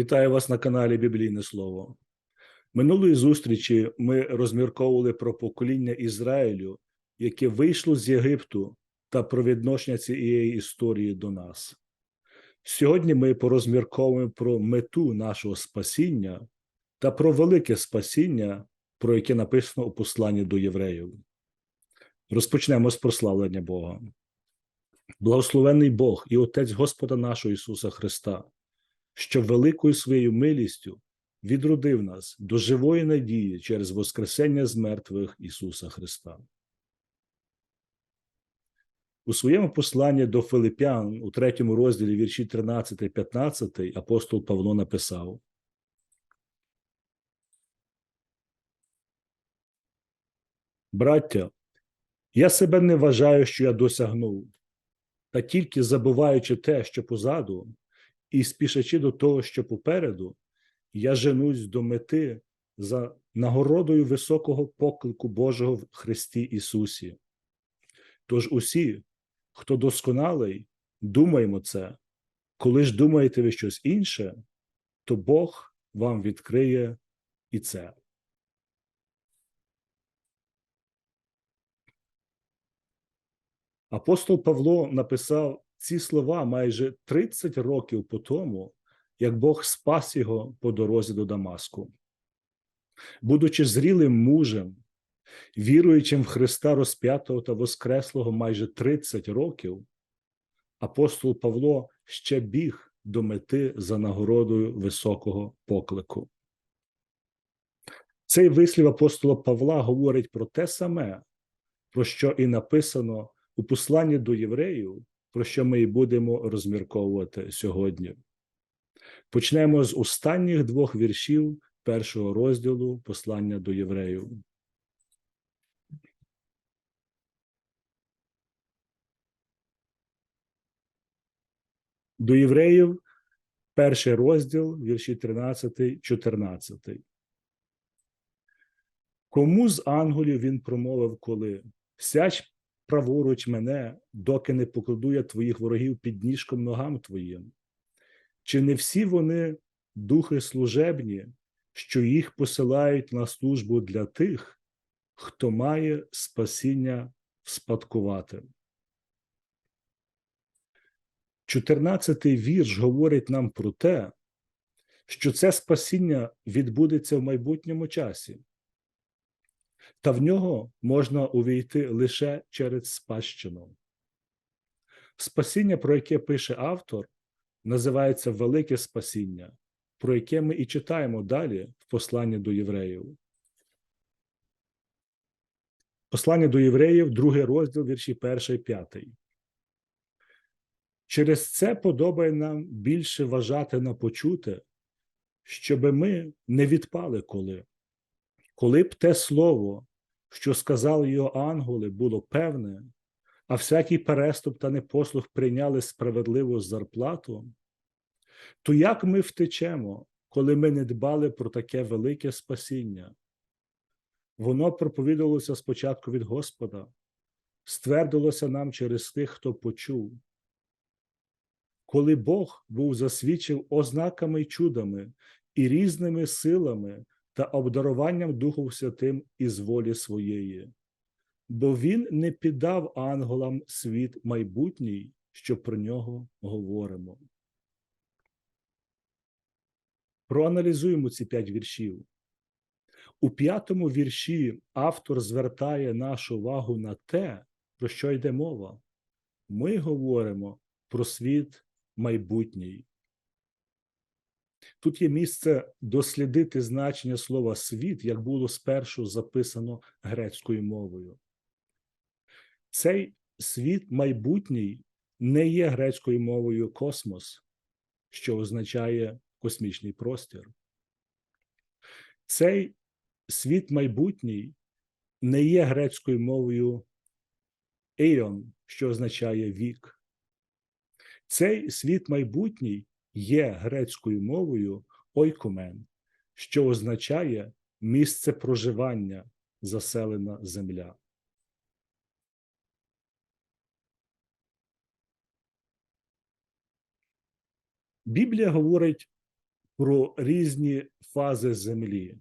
Вітаю вас на каналі Біблійне Слово. Минулої зустрічі ми розмірковували про покоління Ізраїлю, яке вийшло з Єгипту та про відношення цієї історії до нас. Сьогодні ми порозмірковуємо про мету нашого спасіння та про велике спасіння, про яке написано у посланні до євреїв. Розпочнемо з прославлення Бога. Благословений Бог і Отець Господа нашого Ісуса Христа, що великою своєю милістю відродив нас до живої надії через Воскресення з мертвих Ісуса Христа. У своєму посланні до Филипян у третьому розділі вірші 13-15 апостол Павло написав: Браття, я себе не вважаю, що я досягнув, та тільки забуваючи те, що позаду, і спішачи до того, що попереду, я женусь до мети за нагородою високого поклику Божого в Христі Ісусі. Тож усі, хто досконалий, думаємо це, коли ж думаєте ви щось інше, то Бог вам відкриє і це. Апостол Павло написав ці слова майже 30 років по тому, як Бог спас його по дорозі до Дамаску. Будучи зрілим мужем, віруючим в Христа розп'ятого та Воскреслого майже 30 років, апостол Павло ще біг до мети за нагородою високого поклику. Цей вислів апостола Павла говорить про те саме, про що і написано у посланні до євреїв, про що ми і будемо розмірковувати сьогодні. Почнемо з останніх двох віршів першого розділу послання до євреїв. До євреїв перший розділ, вірші 13, 14. Кому з ангелів він промовив, коли сяч праворуч мене, доки не покладу я твоїх ворогів під ніжком ногам твоїм? Чи не всі вони духи служебні, що їх посилають на службу для тих, хто має спасіння вспадкувати? 14-й вірш говорить нам про те, що це спасіння відбудеться в майбутньому часі, та в нього можна увійти лише через спадщину. Спасіння, про яке пише автор, називається Велике Спасіння, про яке ми і читаємо далі в посланні до євреїв. Послання до євреїв, другий розділ, вірші 1 і 5. Через це подобає нам більше вважати на почуте, щоби ми не відпали коли. Коли б те слово, що сказали його ангели, було певне, а всякий переступ та непослух прийняли справедливу зарплату, то як ми втечемо, коли ми не дбали про таке велике спасіння? Воно проповідувалося спочатку від Господа, ствердилося нам через тих, хто почув. Коли Бог був засвідчив ознаками й чудами і різними силами та обдаруванням Духом Святим із волі своєї, бо Він не піддав ангелам світ майбутній, що про нього говоримо. Проаналізуємо ці п'ять віршів. У п'ятому вірші автор звертає нашу увагу на те, про що йде мова. Ми говоримо про світ майбутній. Тут є місце дослідити значення слова світ, як було спершу записано грецькою мовою. Цей світ майбутній не є грецькою мовою космос, що означає космічний простір. Цей світ майбутній не є грецькою мовою ейон, що означає вік. Цей світ майбутній є грецькою мовою ойкомен, що означає місце проживання, заселена земля. Біблія говорить про різні фази землі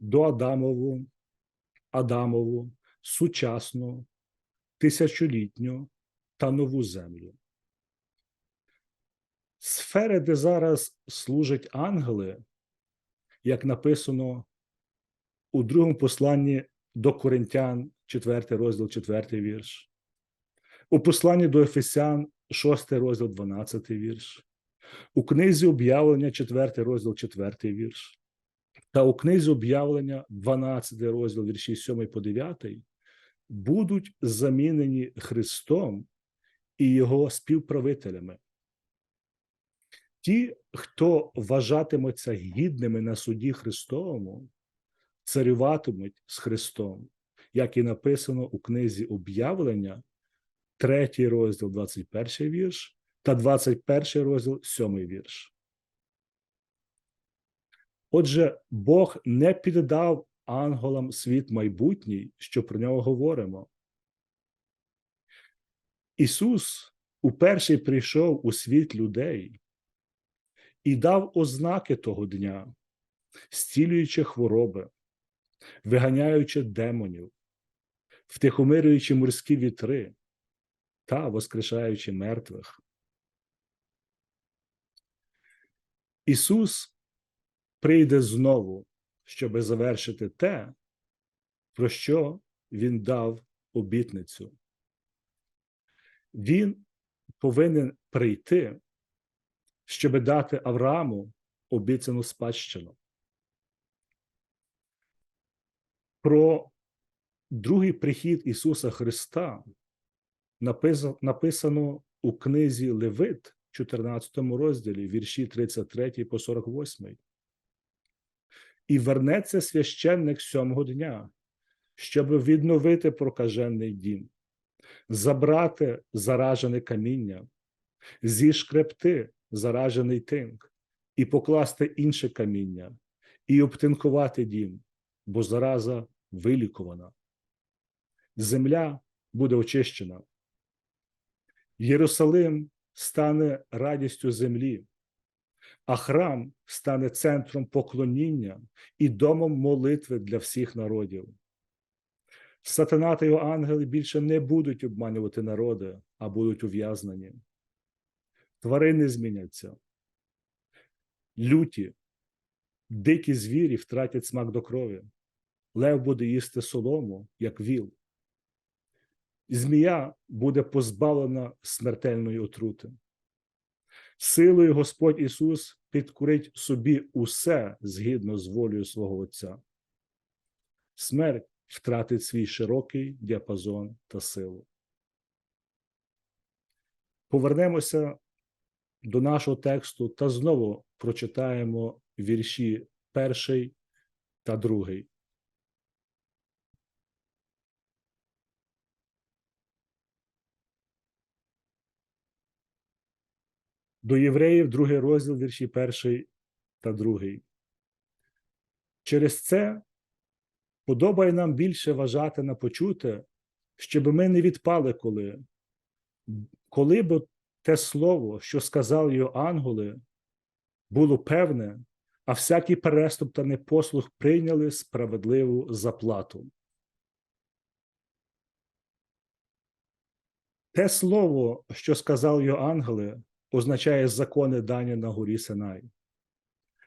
до Адамову, Адамову, сучасну, тисячолітню та нову землю. Сфери, де зараз служать ангели, як написано у другому посланні до Коринтян, 4 розділ, 4 вірш, у посланні до Ефесян, 6 розділ, 12 вірш, у книзі об'явлення, 4 розділ, 4 вірш, та у книзі об'явлення, 12 розділ, вірші 7 по 9, будуть замінені Христом і Його співправителями. Ті, хто вважатиметься гідними на суді Христовому, царюватимуть з Христом, як і написано у книзі об'явлення, 3 розділ, 21 вірш, та 21 розділ, 7 вірш. Отже, Бог не піддав ангелам світ майбутній, що про нього говоримо. Ісус уперше прийшов у світ людей і дав ознаки того дня, зцілюючи хвороби, виганяючи демонів, втихомирюючи морські вітри та воскрешаючи мертвих. Ісус прийде знову, щоби завершити те, про що Він дав обітницю. Він повинен прийти, щоби дати Аврааму обіцяну спадщину. Про другий прихід Ісуса Христа написано у книзі Левит, 14 розділі, вірші 33 по 48. І вернеться священник сьомого дня, щоб відновити прокажений дім, забрати заражене каміння, зішкребти заражений тинк, і покласти інше каміння, і обтинкувати дім, бо зараза вилікувана. Земля буде очищена. Єрусалим стане радістю землі, а храм стане центром поклоніння і домом молитви для всіх народів. Сатана та його ангели більше не будуть обманювати народи, а будуть ув'язнені. Тварини зміняться. Люті, дикі звірі втратять смак до крові. Лев буде їсти солому, як віл. Змія буде позбавлена смертельної отрути. Силою Господь Ісус підкурить собі усе згідно з волею свого Отця. Смерть втратить свій широкий діапазон та силу. Повернемося до нашого тексту та знову прочитаємо вірші перший та другий. До євреїв, другий розділ, вірші перший та другий. Через це подобає нам більше вважати на почуте, щоб ми не відпали коли, коли б те слово, що сказали його ангели, було певне, а всякий переступ та непослух прийняли справедливу заплату. Те слово, що сказали його ангели, означає закони дані на горі Синай.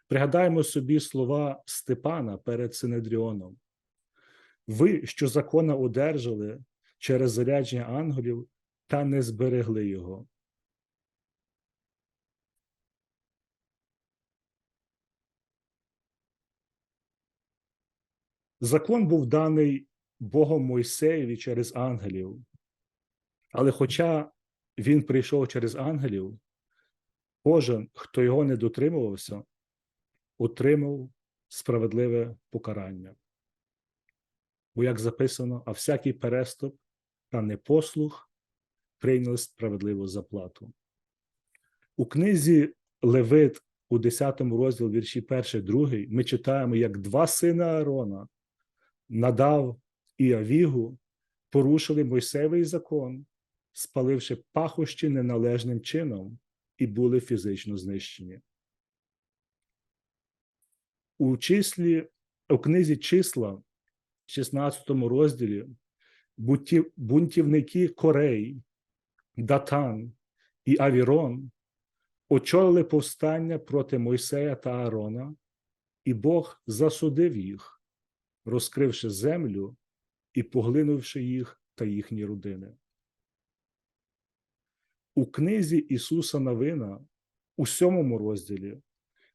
Пригадаємо собі слова Степана перед Синедріоном. Ви, що закона одержали через зарядження ангелів, та не зберегли його. Закон був даний Богом Мойсеєві через ангелів, але хоча він прийшов через ангелів, кожен, хто його не дотримувався, отримав справедливе покарання. Бо, як записано, а всякий переступ та непослух прийняли справедливу заплату. У книзі Левит у 10 розділі вірші 1, 2 ми читаємо, як два сини Аарона надав і Авігу порушили Мойсевий закон, спаливши пахощі неналежним чином, і були фізично знищені. У числі у книзі числа, 16 розділі, бунтівники Корей, Датан і Авірон очолили повстання проти Мойсея та Аарона, і Бог засудив їх, розкривши землю і поглинувши їх та їхні родини. У книзі Ісуса Новина, у сьомому розділі,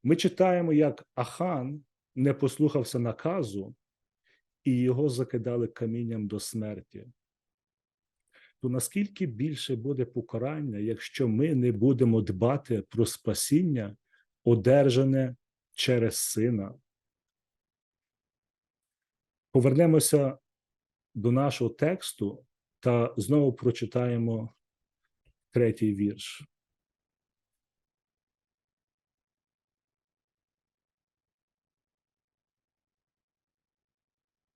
ми читаємо, як Ахан не послухався наказу, і його закидали камінням до смерті. То наскільки більше буде покарання, якщо ми не будемо дбати про спасіння, одержане через сина? Повернемося до нашого тексту та знову прочитаємо третій вірш.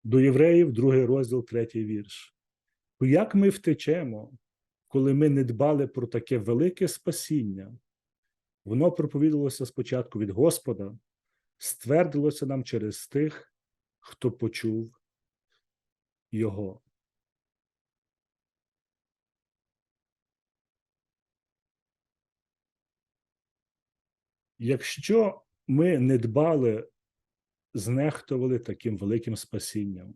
До євреїв, другий розділ, третій вірш. То Як ми втечемо, коли ми не дбали про таке велике спасіння? Воно проповідувалося спочатку від Господа, ствердилося нам через тих, хто почув його. Якщо ми не дбали, знехтували таким великим спасінням,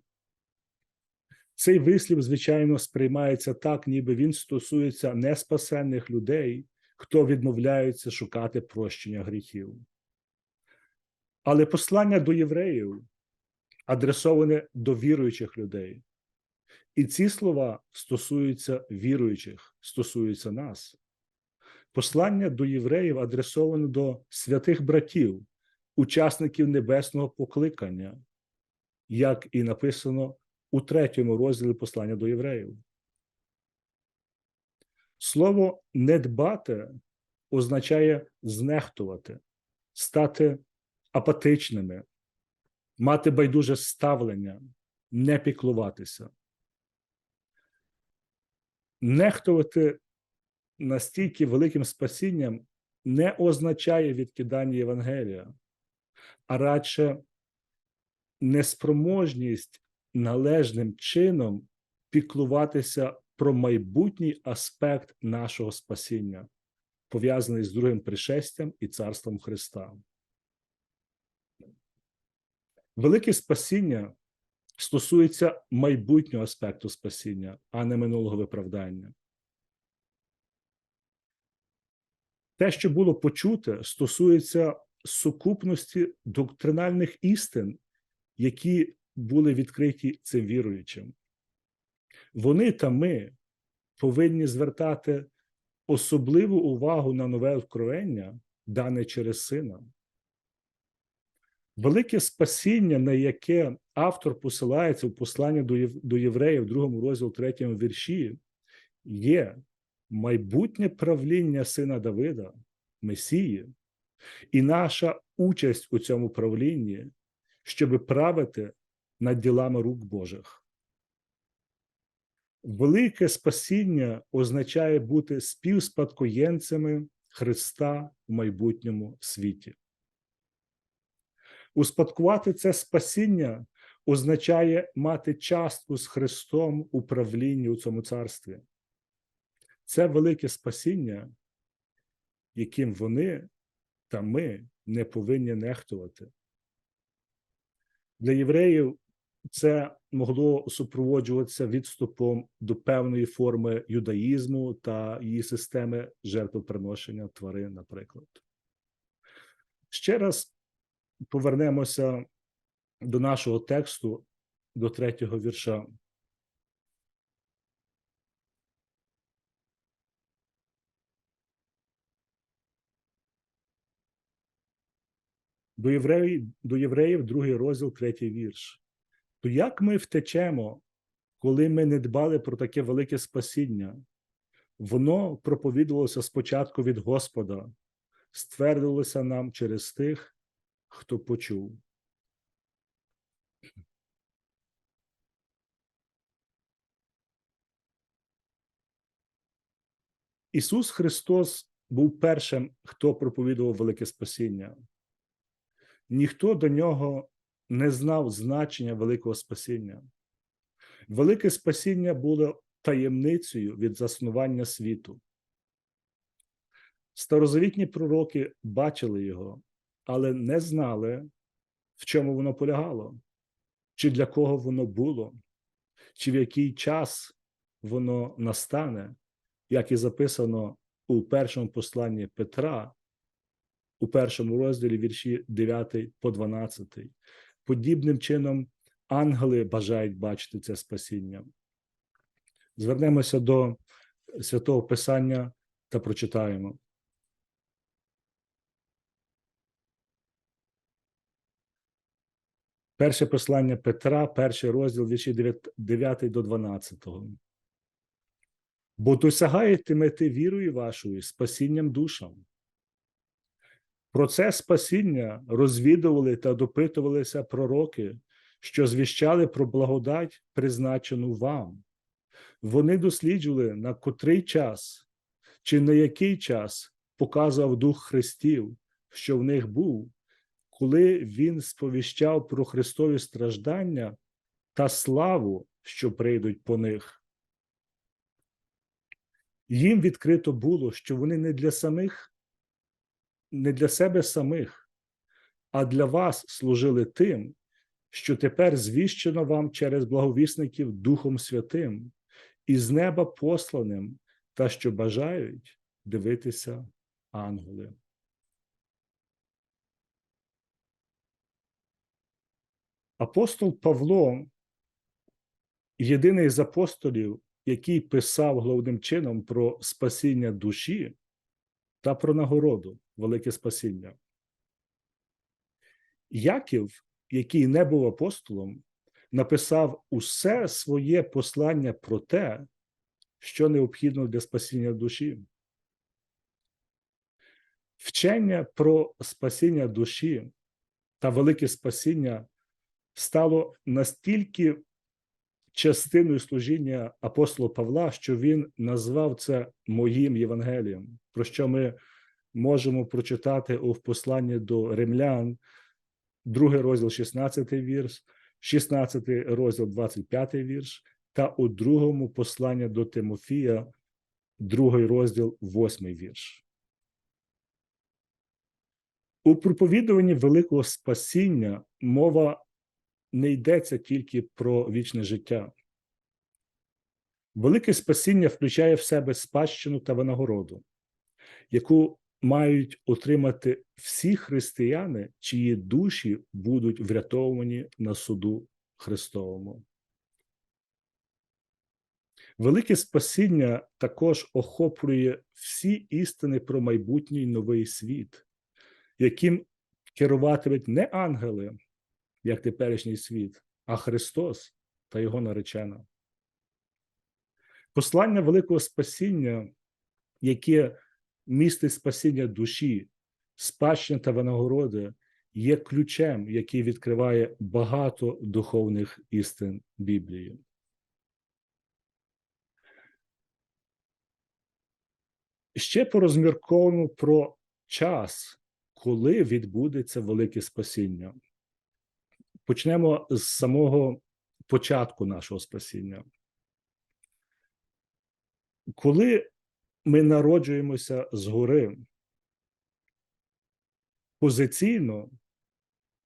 цей вислів, звичайно, сприймається так, ніби він стосується неспасенних людей, хто відмовляється шукати прощення гріхів. Але послання до євреїв адресоване до віруючих людей. І ці слова стосуються віруючих, стосуються нас. Послання до євреїв адресоване до святих братів, учасників небесного покликання, як і написано у третьому розділі послання до євреїв. Слово не дбати означає знехтувати, стати апатичними, мати байдуже ставлення, не піклуватися. Нехтувати настільки великим спасінням не означає відкидання Євангелія, а радше неспроможність належним чином піклуватися про майбутній аспект нашого спасіння, пов'язаний з другим пришестям і царством Христа. Велике спасіння стосується майбутнього аспекту спасіння, а не минулого виправдання. Те, що було почуте, стосується сукупності доктринальних істин, які були відкриті цим віруючим. Вони та ми повинні звертати особливу увагу на нове откровення, дане через сина. Велике спасіння, на яке автор посилається в посланні до, євреїв, другому розділу, третьому вірші, є майбутнє правління сина Давида, Месії, і наша участь у цьому правлінні, щоб правити над ділами рук Божих. Велике спасіння означає бути співспадкоємцями Христа в майбутньому світі. Успадкувати це спасіння означає мати частку з Христом у правлінні у цьому царстві. Це велике спасіння, яким вони та ми не повинні нехтувати. Для євреїв це могло супроводжуватися відступом до певної форми юдаїзму та її системи жертвоприношення тварин, наприклад. Ще раз повернемося до нашого тексту, до третього вірша. До євреїв, до євреїв, другий розділ, третій вірш. То як ми втечемо, коли ми не дбали про таке велике спасіння? Воно проповідувалося спочатку від Господа, ствердилося нам через тих, хто почув. Ісус Христос був першим, хто проповідував велике спасіння. ніхто до нього не знав значення великого спасіння. Велике спасіння було таємницею від заснування світу. Старозавітні пророки бачили його, але не знали, в чому воно полягало, чи для кого воно було, чи в який час воно настане, як і записано у першому посланні Петра, у першому розділі вірші 9 по 12. Подібним чином ангели бажають бачити це спасіння. Звернемося до святого Писання та прочитаємо. Перше послання Петра, перший розділ вірші 9 до 12. Бо досягаєте мети вірою вашою, спасінням душам. Про це спасіння розвідували та допитувалися пророки, що звіщали про благодать, призначену вам. Вони досліджували, на котрий час чи на який час показував Дух Христів, що в них був, коли він сповіщав про Христові страждання та славу, що прийдуть по них. Їм відкрито було, що вони не для самих, не для себе самих, а для вас служили тим, що тепер звіщено вам через благовісників Духом Святим, і з неба посланим, та що бажають дивитися ангели. Апостол Павло, єдиний з апостолів, який писав головним чином про спасіння душі та про нагороду, велике спасіння. Яків, який не був апостолом, написав усе своє послання про те, що необхідно для спасіння душі. Вчення про спасіння душі та велике спасіння стало настільки частиною служіння апостола Павла, що він назвав це моїм Євангелієм, про що ми можемо прочитати у посланні до римлян, другий розділ, 16 вірш, 16 розділ, 25 вірш, та у другому посланні до Тимофія, другий розділ, 8 вірш. У проповідуванні великого спасіння мова не йдеться тільки про вічне життя. Велике спасіння включає в себе спадщину та винагороду, яку мають отримати всі християни, чиї душі будуть врятовані на суду Христовому. Велике спасіння також охоплює всі істини про майбутній новий світ, яким керуватимуть не ангели, як теперішній світ, а Христос та Його наречена. Послання великого спасіння, яке містить спасіння душі, спадщини та винагороди, є ключем, який відкриває багато духовних істин Біблії. Ще порозмірковано про час, коли відбудеться велике спасіння. Почнемо з самого початку нашого спасіння. Коли ми народжуємося згори, позиційно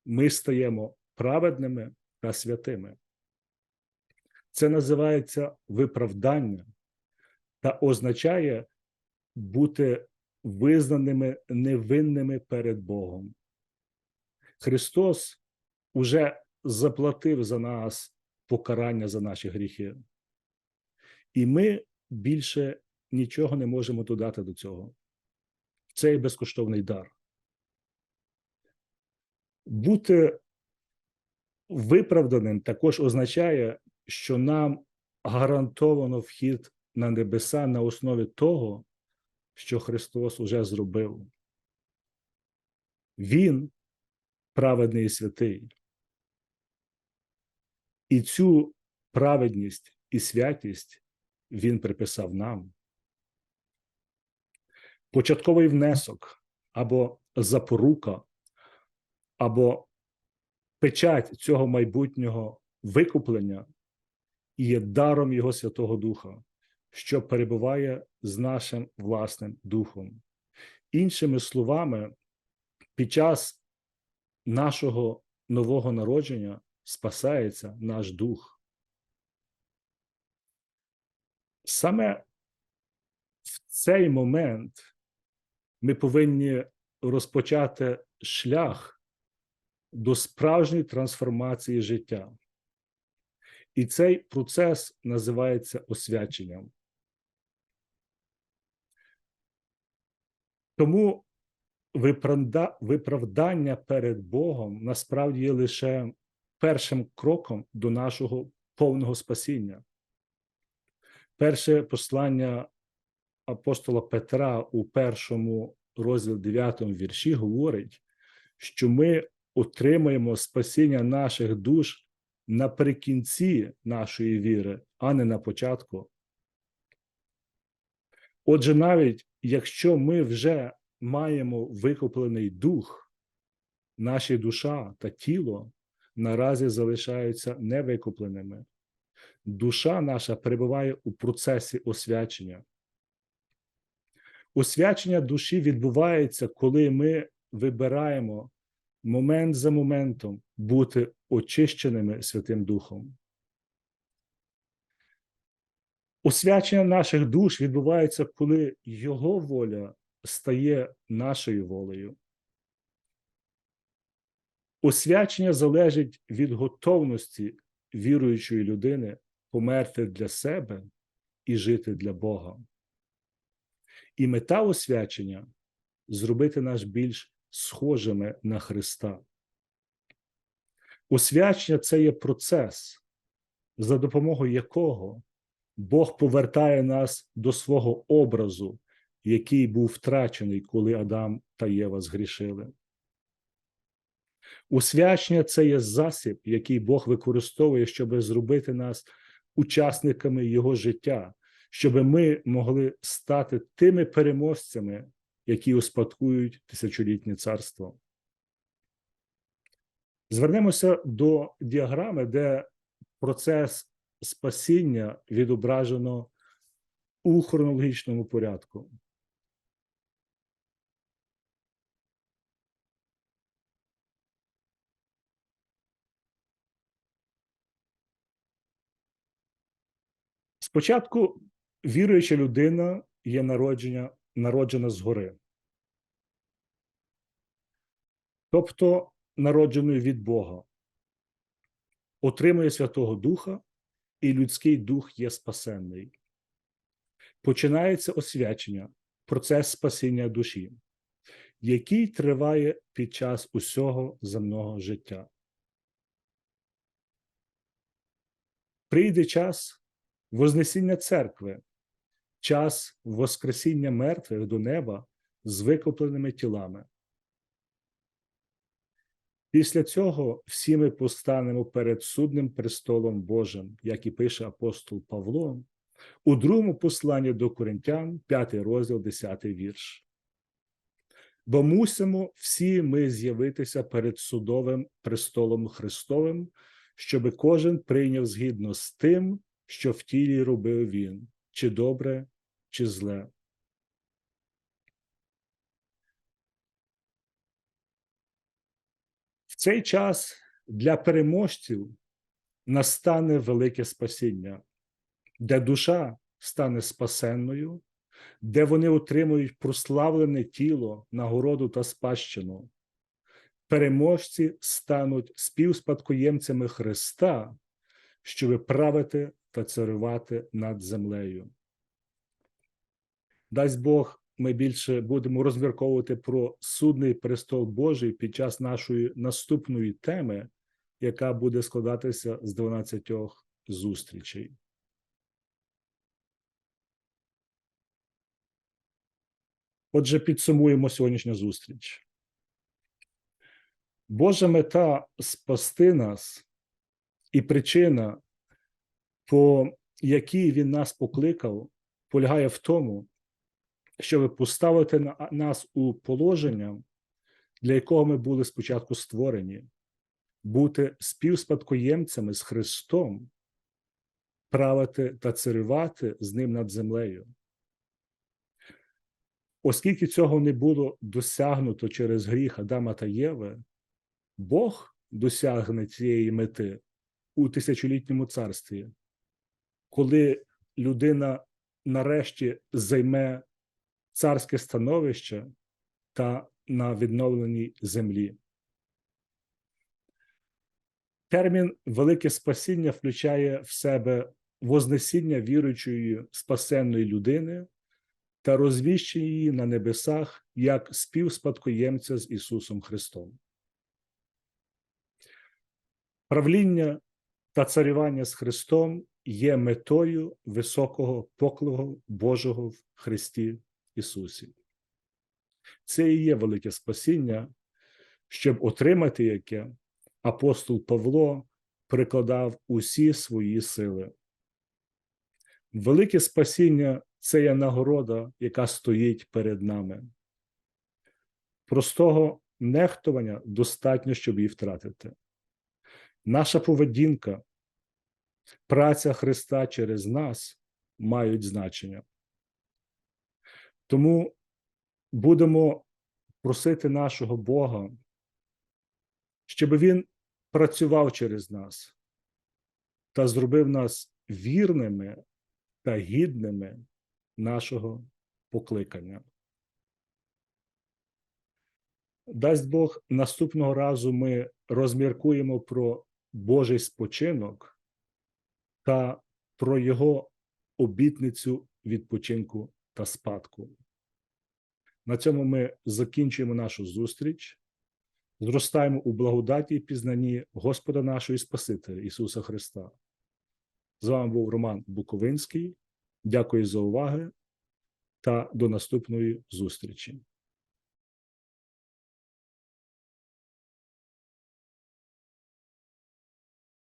ми стаємо праведними та святими. Це називається виправдання та означає бути визнаними невинними перед Богом. Христос уже заплатив за нас покарання за наші гріхи. І ми більше нічого не можемо додати до цього. Це є безкоштовний дар. Бути виправданим також означає, що нам гарантовано вхід на небеса на основі того, що Христос уже зробив. Він праведний і святий. І цю праведність і святість Він приписав нам. Початковий внесок або запорука або печать цього майбутнього викуплення є даром Його Святого Духа, що перебуває з нашим власним духом. Іншими словами, під час нашого нового народження спасається наш дух. Саме в цей момент ми повинні розпочати шлях до справжньої трансформації життя. І цей процес називається освяченням. Тому виправдання перед Богом насправді є лише першим кроком до нашого повного спасіння. Перше послання апостола Петра у першому розділі 9 вірші говорить, що ми отримаємо спасіння наших душ наприкінці нашої віри, а не на початку. Отже, навіть якщо ми вже маємо викуплений дух, наші душа та тіло наразі залишаються невикупленими. Душа наша перебуває у процесі освячення. Освячення душі відбувається, коли ми вибираємо момент за моментом бути очищеними Святим Духом. Освячення наших душ відбувається, коли Його воля стає нашою волею. Освячення залежить від готовності віруючої людини померти для себе і жити для Бога. І мета освячення зробити нас більш схожими на Христа. Освячення це є процес, за допомогою якого Бог повертає нас до свого образу, який був втрачений, коли Адам та Єва згрішили. Усвячення це є засіб, який Бог використовує, щоб зробити нас учасниками Його життя, щоб ми могли стати тими переможцями, які успадкують тисячолітнє царство. Звернемося до діаграми, де процес спасіння відображено у хронологічному порядку. Спочатку віруюча людина є народження, народжена згори, тобто народженою від Бога, отримує Святого Духа, і людський дух є спасенний. Починається освячення, процес спасіння душі, який триває під час усього земного життя. Прийде час Вознесіння церкви, час Воскресіння мертвих до неба з викопленими тілами. Після цього всі ми постанемо перед судним престолом Божим, як і пише апостол Павло, у другому посланні до Коринтян, 5 розділ, 10 вірш. Бо мусимо всі ми з'явитися перед судовим престолом Христовим, щоби кожен прийняв згідно з тим, що в тілі робив він, чи добре, чи зле. В цей час для переможців настане велике спасіння, де душа стане спасенною, де вони отримують прославлене тіло, нагороду та спадщину. Переможці стануть співспадкоємцями Христа, щоб правити та царювати над землею. Дасть Бог, ми більше будемо розмірковувати про судний престол Божий під час нашої наступної теми, яка буде складатися з 12 зустрічей. Отже, підсумуємо сьогоднішню зустріч. Божа мета спасти нас і причина, по якій він нас покликав, полягає в тому, щоб поставити нас у положення для якого ми були спочатку створені, бути співспадкоємцями з Христом, правити та царювати з ним над землею. Оскільки цього не було досягнуто через гріх Адама та Єви, Бог досягне цієї мети у тисячолітньому царстві, коли людина нарешті займе царське становище та на відновленій землі. Термін велике спасіння включає в себе вознесіння віруючої спасенної людини та розвіщення її на небесах як співспадкоємця з Ісусом Христом. Правління та царювання з Христом є метою високого поклогу Божого в Христі Ісусі. Це і є велике спасіння, щоб отримати яке апостол Павло прикладав усі свої сили. Велике спасіння це є нагорода, яка стоїть перед нами. Простого нехтування достатньо, щоб її втратити. Наша поведінка, праця Христа через нас мають значення. Тому будемо просити нашого Бога, щоб Він працював через нас та зробив нас вірними та гідними нашого покликання. Дасть Бог, наступного разу ми розміркуємо про Божий спочинок та про Його обітницю відпочинку та спадку. На цьому ми закінчуємо нашу зустріч, зростаємо у благодаті і пізнанні Господа нашого і Спасителя Ісуса Христа. З вами був Роман Буковинський. Дякую за увагу та до наступної зустрічі.